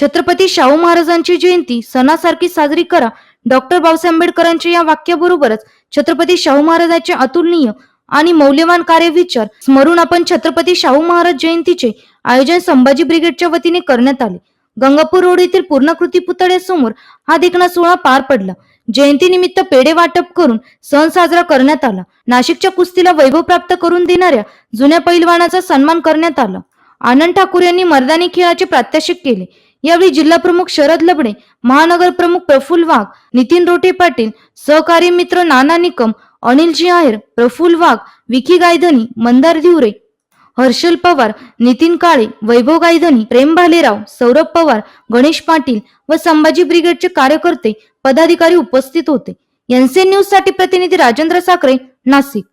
छत्रपती शाहू महाराजांची जयंती सणासारखी साजरी करा. डॉक्टर बाबासाहेब आंबेडकरांच्या या वाक्याबरोबरच छत्रपती शाहू महाराजांचे अतुलनीय आणि मौल्यवान कार्य विचार स्मरून आपण छत्रपती शाहू महाराज जयंतीचे आयोजन संभाजी ब्रिगेडच्या वतीने करण्यात आले. गंगापूर रोड येथील पूर्णकृती पुतळ्यासमोर हा देखणा सोहळा पार पडला. जयंतीनिमित्त पेढे वाटप करून सण साजरा करण्यात आला. नाशिकच्या कुस्तीला वैभव प्राप्त करून देणाऱ्या जुन्या पैलवानाचा सन्मान करण्यात आला. आनंद ठाकूर यांनी मर्दानी खेळाचे प्रात्यक्षिक केले. यावेळी जिल्हा प्रमुख शरद लबडे महानगर प्रमुख प्रफुल्ल वाघ नितीन रोटे पाटील सहकारी मित्र नाना निकम अनिलजी आहेर प्रफुल्ल वाघ विकी गायधनी मंदार दिवरे हर्षल पवार नितीन काळे वैभव गायधनी प्रेम भालेराव सौरभ पवार गणेश पाटील व संभाजी ब्रिगेडचे कार्यकर्ते पदाधिकारी उपस्थित होते. एनसीएन न्यूजसाठी प्रतिनिधी राजेंद्र साखरे नाशिक.